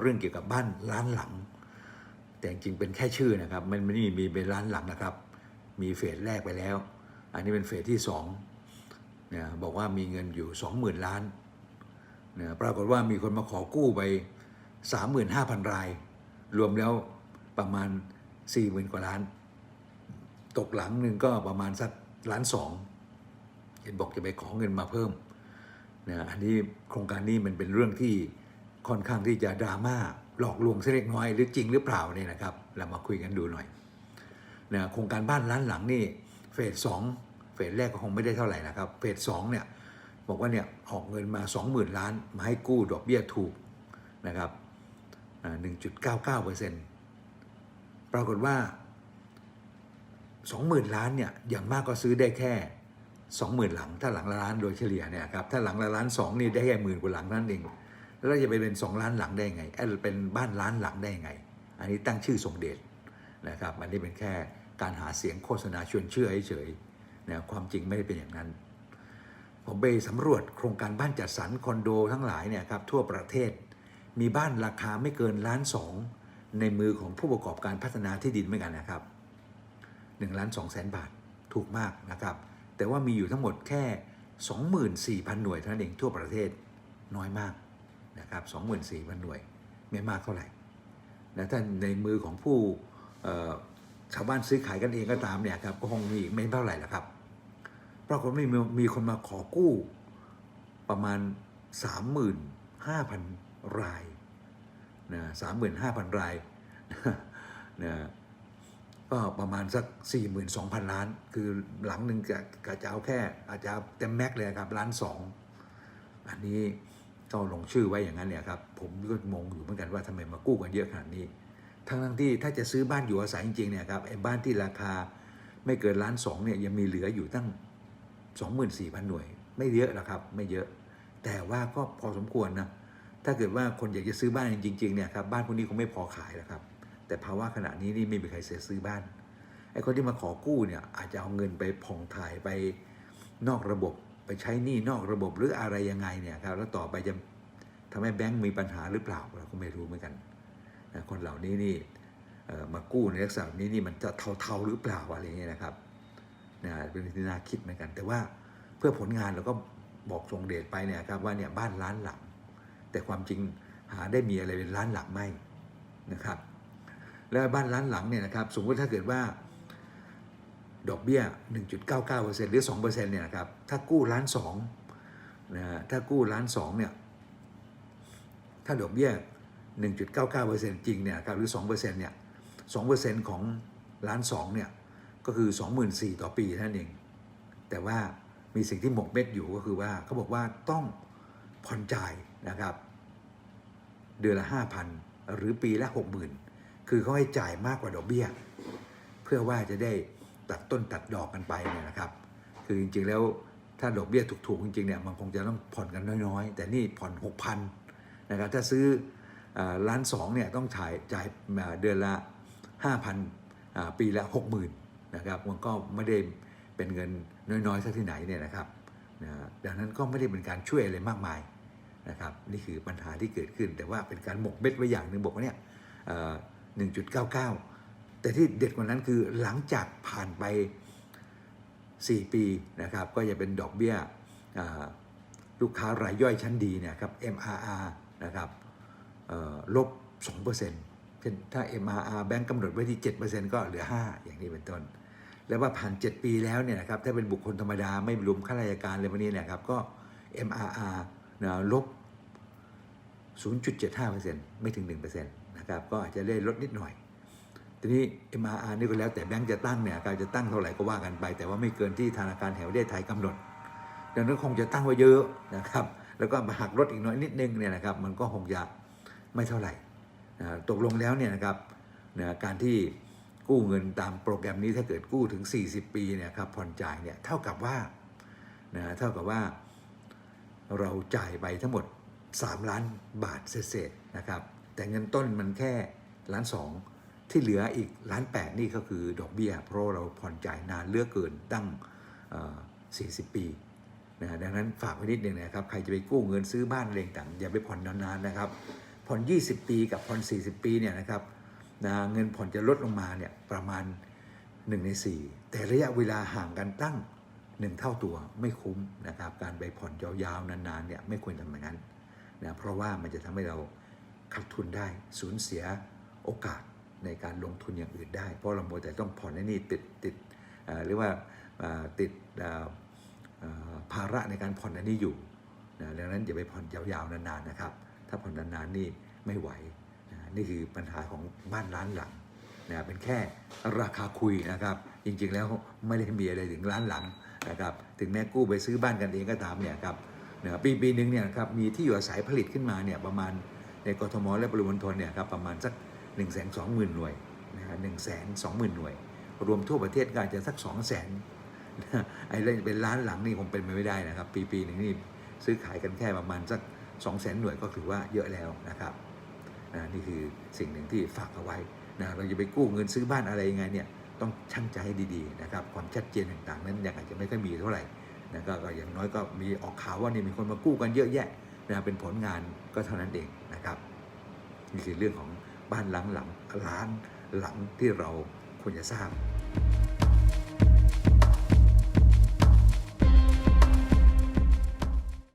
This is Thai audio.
เรื่องเกี่ยวกับบ้านล้านหลัง แต่จริงๆเป็นแค่ชื่อนะครับ มันไม่มีเป็นล้านหลังนะครับ มีเฟสแรกไปแล้ว อันนี้เป็นเฟสที่สองเนี่ยบอกว่ามีเงินอยู่ 20,000 ล้านเนี่ยปรากฏว่ามีคนมาขอกู้ไป 35,000 ราย รวมแล้วประมาณ 40,000 กว่าล้าน ตกหลังหนึ่งก็ประมาณสักล้านสองเห็นบอกจะไปขอเงินมาเพิ่มนะอันนี้โครงการนี้มันเป็นเรื่องที่ ค่อนข้างที่จะดราม่าหลอกลวงเล็กน้อยหรือจริงหรือเปล่าเนี่ยนะครับ เรามาคุยกันดูหน่อยนะโครงการบ้านล้านหลังนี่เฟสสองเฟสแรกก็คงไม่ได้เท่าไหร่นะครับ เฟสสองเนี่ยบอกว่าเนี่ยออกเงินมา 20,000 ล้าน มาให้กู้ดอกเบี้ยถูกนะครับหนึ่งจุดเก้าเก้าเปอร์เซ็นต์ปรากฏว่า 20,000 ล้านเนี่ยอย่างมากก็ซื้อได้แค่ 20,000 หลัง ถ้าหลังละล้านโดยเฉลี่ยเนี่ยครับถ้าหลังละล้านสองนี่ได้แค่หมื่นกว่าหลังนั่นเอง แล้วเราจะไปเป็น2ล้านหลังได้ไงเอ้เป็นบ้านล้านหลังได้ไง อันนี้ตั้งชื่อทรงเดชนะครับ อันนี้เป็นแค่การหาเสียงโฆษณาชวนเชื่อเฉยๆนะความจริงไม่ได้เป็นอย่างนั้น ผมไปสำรวจโครงการบ้านจัดสรรคอนโดทั้งหลายเนี่ยครับทั่วประเทศ มีบ้านราคาไม่เกินล้านสองในมือของผู้ประกอบการพัฒนาที่ดินเหมือนกันนะครับ1ล้าน2แสนบาทถูกมากนะครับ แต่ว่ามีอยู่ทั้งหมดแค่ 24,000 หน่วยเท่านั้นเองทั่วประเทศน้อยมาก นะครับ24,000หน่วยไม่มากเท่าไหร่แล้วถ้าในมือของผู้ชาวบ้านซื้อขายกันเองก็ตามเนี่ยครับก็คงมีอีกไม่เท่าไหร่ละครับปรากฏว่ามีมีคนมาขอกู้ประมาณ 35,000 รายนะ35,000 รายนะก็ประมาณสัก 42,000 ล้าน คือหลังหนึ่งจะก็จะเอาแค่อาจจะเอาเต็มแม็กเลยครับล้านสองอันนี้ ก็ลงชื่อไว้อย่างนั้นเนี่ยครับผมก็งงอยู่เหมือนกันว่าทำไมมากู้กันเยอะขนาดนี้ ทั้งทั้งที่ถ้าจะซื้อบ้านอยู่อาศัยจริงๆเนี่ยครับไอ้บ้านที่ราคาไม่เกินล้านสองเนี่ยยังมีเหลืออยู่ตั้ง 24,000 หน่วย ไม่เยอะนะครับไม่เยอะ แต่ว่าก็พอสมควรนะถ้าเกิดว่าคนอยากจะซื้อบ้านจริงๆเนี่ยครับบ้านพวกนี้คงไม่พอขายแล้วครับ แต่ภาวะขณะนี้นี่ไม่มีใครเสียซื้อบ้านไอ้คนที่มาขอกู้เนี่ยอาจจะเอาเงินไปผ่องถ่ายไปนอกระบบ ไปใช้หนี้นอกระบบหรืออะไรยังไงเนี่ยครับแล้วต่อไปจะทำให้แบงก์มีปัญหาหรือเปล่าเราก็ไม่รู้เหมือนกันนะคนเหล่านี้นี่มากู้ในลักษณะนี้นี่มันจะเทาๆหรือเปล่าอะไรเงี้ยนะครับนะเป็นที่น่าคิดเหมือนกัน แต่ว่าเพื่อผลงานเราก็บอกทรงเดชไปเนี่ยครับว่าเนี่ยบ้านล้านหลัง แต่ความจริงหาได้มีอะไรเป็นล้านหลังไม่นะครับ แล้วบ้านล้านหลังเนี่ยนะครับ สมมติถ้าเกิดว่า ดอกเบี้ย 1.99%หรือ 2%เนี่ยนะครับ ถ้ากู้ล้านสองนะถ้ากู้ล้านสองเนี่ย ถ้าดอกเบี้ย 1.99%จริงเนี่ยครับ หรือ 2%เนี่ย 2%ของล้านสองเนี่ย ก็คือ 24,000ต่อปีเท่านั้นเอง แต่ว่ามีสิ่งที่หมกเม็ดอยู่ก็คือว่าเขาบอกว่าต้องผ่อนจ่ายนะครับ เดือนละ 5,000 หรือปีละ 60,000 คือเขาให้จ่ายมากกว่าดอกเบี้ย เพื่อว่าจะได้ ตัดต้นตัดดอกกันไปเนี่ยนะครับ คือจริงๆแล้วถ้าดอกเบี้ยถูกๆจริงๆเนี่ยมันคงจะต้องผ่อนกันน้อยๆ แต่นี่ผ่อน 6,000นะครับถ้าซื้ออล้านสองเนี่ยต้องจ่ายจ่ายเดือนละ 5,000 ปีละ 60,000นะครับมันก็ไม่ได้เป็นเงินน้อยๆสักที่ไหนเนี่ยนะครับนะดังนั้นก็ไม่ได้เป็นการช่วยอะไรมากมายนะครับนี่คือปัญหาที่เกิดขึ้นแต่ว่าเป็นการหมกเม็ดไว้อย่างหนึ่งบอกว่าเนี่ยเอ่อ1.99 แต่ที่เด็ดกว่านั้นคือหลังจากผ่านไป 4 ปีนะครับ ก็จะเป็นดอกเบี้ยลูกค้ารายย่อยชั้นดีเนี่ยครับ MRR นะครับเอ่อลบ 2%เช่นถ้า MRR แบงก์กำหนดไว้ที่ 7%ก็เหลือ 5 อย่างนี้เป็นต้น แล้วว่าผ่าน 7 ปีแล้วเนี่ยนะครับ ถ้าเป็นบุคคลธรรมดาไม่รวมข้าราชการเลยพวกนี้เนะครับ ก็ MRR นะลบ 0.75%ไม่ถึง 1%นะครับ ก็อาจจะได้ลดนิดหน่อย ทีนี้ MRR นี่ก็แล้วแต่แบงก์จะตั้งเนี่ยการจะตั้งเท่าไหร่ก็ว่ากันไป แต่ว่าไม่เกินที่ธนาคารแห่งประเทศไทยกำหนด ดังนั้นคงจะตั้งไว้เยอะนะครับ แล้วก็มาหักลดอีกน้อยนิดนึงเนี่ยนะครับ มันก็คงจะไม่เท่าไหร่ตกลงแล้วเนี่ยนะครับนะการที่กู้เงินตามโปรแกรมนี้ถ้าเกิดกู้ถึง 40 ปีเนี่ยครับผ่อนจ่ายเนี่ยเท่ากับว่านะเท่ากับว่าเราจ่ายไปทั้งหมด 3 ล้านบาทเศษนะครับ แต่เงินต้นมันแค่ล้านสอง ที่เหลืออีกล้านแปดนี่ก็คือดอกเบี้ยเพราะเราผ่อนจ่ายนานเลือกเกินตั้งเอ่อ40 ปีนะดังนั้นฝากไว้นิดนึงนะครับ ใครจะไปกู้เงินซื้อบ้านอะไรต่างอย่าไปผ่อนนานๆนะครับ ผ่อน 20 ปีกับผ่อน 40 ปีเนี่ยนะครับนะเงินผ่อนจะลดลงมาเนี่ยประมาณ 1 ใน 4 แต่ระยะเวลาห่างกันตั้ง 1 เท่าตัวไม่คุ้มนะครับ การไปผ่อนยาวๆนานๆเนี่ยไม่ควรทำอย่างนั้นนะเพราะว่ามันจะทำให้เราขาดทุนได้สูญเสียโอกาส ในการลงทุนอย่างอื่นได้ เพราะเราโมแต่ต้องผ่อนไอ้นี่ติดติดเอ่อเรียกว่าติดภาระในการผ่อนอันนี้อยู่นะดังนั้นอย่าไปผ่อนยาวๆนานๆนะครับ ถ้าผ่อนนานๆนี่ไม่ไหวนะนี่คือปัญหาของบ้านล้านหลังนะเป็นแค่ราคาคุยนะครับ จริงๆแล้วไม่ได้มีอะไรถึงล้านหลังนะครับ ถึงแม้กู้ไปซื้อบ้านกันเองก็ตามเนี่ยครับนะปีปีหนึ่งเนี่ยครับมีที่อยู่อาศัยผลิตขึ้นมาเนี่ยประมาณในกทมและปริมณฑลเนี่ยครับประมาณสัก 1นึ่งแสนสองหมื่นหน่วยนะฮะหนึ่งแสนสองหมื่นหน่วย รวมทั่วประเทศก็อาจจะสักสองแสนไอ้เรื่องเป็นล้านหลังนี่คงเป็นไปไม่ได้นะครับ ปีปีหนึ่งนี่ซื้อขายกันแค่ประมาณสัก2 0 0 0 0 0หน่วยก็ถือว่าเยอะแล้วนะครับนะนี่คือสิ่งหนึ่งที่ฝากเอาไว้นะเราจะไปกู้เงินซื้อบ้านอะไรยังไงเนี่ยต้องชั่งใจให้ดีๆนะครับความชัดเจนต่างๆ นั้นยังอาจจะไม่ค่อยมีเท่าไหร่นะก็อย่างน้อยก็มีออกข่าวว่านี่มีคนมากู้กันเยอะแยะนะเป็นผลงานก็เท่านั้นเองนะครับนี่คือเรื่องของ บ้านหลังหลังล้านหลังที่เราควรจะสร้าง